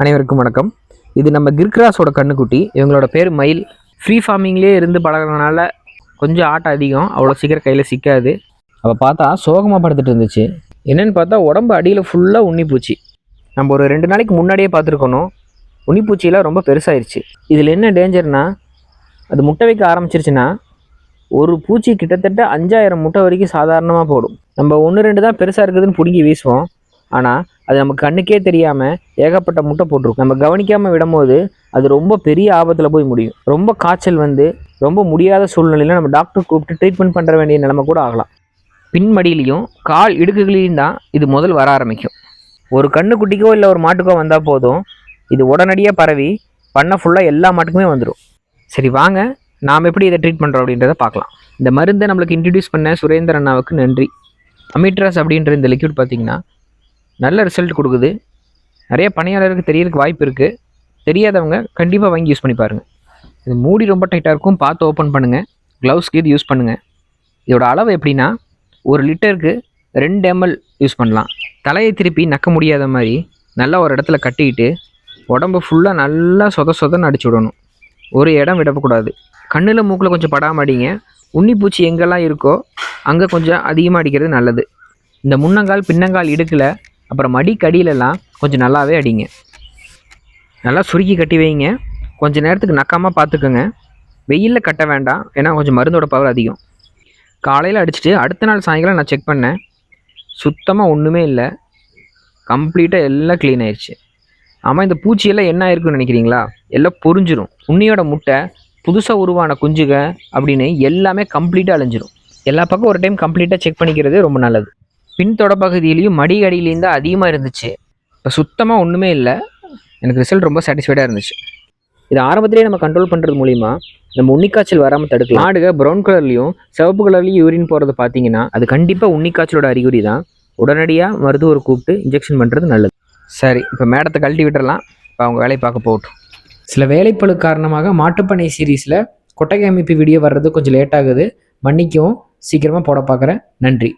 அனைவருக்கும் வணக்கம். இது நம்ம கிர்கிராஸோட கண்ணுக்குட்டி. இவங்களோட பேர் மயில். ஃப்ரீ ஃபார்மிங்லேயே இருந்து பழகுறதுனால கொஞ்சம் ஆட்டம் அதிகம். அவ்வளோ சீக்கிரம் கையில் சிக்காது. அவள் பார்த்தா சோகமாக படுத்துட்டு இருந்துச்சு. என்னென்னு பார்த்தா உடம்பு அடியில் ஃபுல்லாக உன்னிப்பூச்சி. நம்ம ஒரு ரெண்டு நாளைக்கு முன்னாடியே பார்த்துருக்கணும். உன்னிப்பூச்சியெல்லாம் ரொம்ப பெருசாயிருச்சு. இதில் என்ன டேஞ்சர்னா அது முட்டை வைக்க ஆரம்பிச்சிருச்சுன்னா ஒரு பூச்சி கிட்டத்தட்ட அஞ்சாயிரம் முட்டை வரைக்கும் சாதாரணமாக போடும். நம்ம ஒன்று ரெண்டு தான் பெருசாக இருக்குதுன்னு பிடுங்கி வீசுவோம். ஆனால் அது நம்ம கண்ணுக்கே தெரியாமல் ஏகப்பட்ட முட்டை போட்டிருக்கும். நம்ம கவனிக்காமல் விடும்போது அது ரொம்ப பெரிய ஆபத்தில் போய் முடியும். ரொம்ப காய்ச்சல் வந்து ரொம்ப முடியாத சூழ்நிலையில் நம்ம டாக்டர் கூப்பிட்டு ட்ரீட்மெண்ட் பண்ணுற வேண்டிய நிலைமை கூட ஆகலாம். பின்மடியிலையும் கால் இடுக்குகளையும் தான் இது முதல் வர ஆரம்பிக்கும். ஒரு கண்ணுக்குட்டிக்கோ இல்லை ஒரு மாட்டுக்கோ வந்தால் போதும். இது உடனடியாக பரவி பண்ண ஃபுல்லாக எல்லா மாட்டுக்குமே வந்துடும் சரி வாங்க. நாம் எப்படி இதை ட்ரீட் பண்ணுறோம் அப்படின்றத பார்க்கலாம். இந்த மருந்தை நம்மளுக்கு இன்ட்ரடியூஸ் பண்ண சுரேந்திர அண்ணாவுக்கு நன்றி. அமிட்ராஸ் அப்படின்ற இந்த லிக்விட் பார்த்தீங்கன்னா நல்ல ரிசல்ட் கொடுக்குது. நிறைய பணியாளருக்கு தெரியறதுக்கு வாய்ப்பு இருக்குது தெரியாதவங்க கண்டிப்பாக வாங்கி யூஸ் பண்ணி பாருங்கள் இது மூடி ரொம்ப டைட்டாக இருக்கும். பார்த்து ஓப்பன் பண்ணுங்கள் க்ளவுஸ்க்கு இது யூஸ் பண்ணுங்கள் இதோட அளவு எப்படின்னா ஒரு லிட்டருக்கு ரெண்டு எம்எல் யூஸ் பண்ணலாம். தலையை திருப்பி நக்க முடியாத மாதிரி நல்லா ஒரு இடத்துல கட்டிக்கிட்டு உடம்பு ஃபுல்லாக நல்லா சொத சொதன்னு அடிச்சு விடணும். ஒரு இடம் விடக்கூடாது. கண்ணில் மூக்கில் கொஞ்சம் படாமல் அடிங்க. உன்னிப்பூச்சி எங்கெல்லாம் இருக்கோ அங்கே கொஞ்சம் அதிகமாக அடிக்கிறது நல்லது. இந்த முன்னங்கால் பின்னங்கால் இடுக்கில் அப்புறம் மடிக்கடியிலலாம் கொஞ்சம் நல்லாவே அடிங்க. நல்லா சுருக்கி கட்டி வைங்க. கொஞ்சம் நேரத்துக்கு நக்காமல் பார்த்துக்கோங்க. வெயிலில் கட்ட வேண்டாம். ஏன்னா கொஞ்சம் மருந்தோட பவர் அதிகம். காலையில் அடிச்சுட்டு அடுத்த நாள் சாயங்காலம் நான் செக் பண்ணேன். சுத்தமாக ஒன்றுமே இல்லை. கம்ப்ளீட்டாக எல்லாம் க்ளீன் ஆயிடுச்சு ஆமாம் இந்த பூச்சியெல்லாம் என்ன ஆயிருக்குன்னு நினைக்கிறீங்களா? எல்லாம் பொறிஞ்சிரும் உன்னியோட முட்டை புதுசாக உருவான குஞ்சுக அப்படின்னு எல்லாமே கம்ப்ளீட்டாக அழிஞ்சிரும். எல்லா பக்கம் ஒரு டைம் கம்ப்ளீட்டாக செக் பண்ணிக்கிறது ரொம்ப நல்லது. பின் தொடப்பகுதியிலையும் மடி அடியிலையும் தான் அதிகமாக இருந்துச்சு. இப்போ சுத்தமாக ஒன்றுமே இல்லை. எனக்கு ரிசல்ட் ரொம்ப சாட்டிஸ்ஃபைடாக இருந்துச்சு. இது ஆரம்பத்திலேயே நம்ம கண்ட்ரோல் பண்ணுறது மூலிமா நம்ம உன்னிக்காய்ச்சல் வராமல் தடுக்கலாம். ஆடுக ப்ரௌன் கலர்லையும் சிவப்பு கலர்லையும் யூரின் போகிறது பார்த்தீங்கன்னா அது கண்டிப்பாக உன்னிக்காய்ச்சலோட அறிகுறி தான். உடனடியாக மருத்துவரை கூப்பிட்டு இன்ஜெக்ஷன் பண்ணுறது நல்லது. சரி இப்போ மேடத்தை கழட்டி விட்டுறலாம். இப்போ அவங்க வேலையை பார்க்க போகட்டும். சில வேலைப்பழு காரணமாக மாட்டுப்பண்ணை சீரீஸில் கொட்டகை அமைப்பு வீடியோ வர்றது கொஞ்சம் லேட் ஆகுது. மன்னிக்கவும். சீக்கிரமாக போட பார்க்குறேன். நன்றி.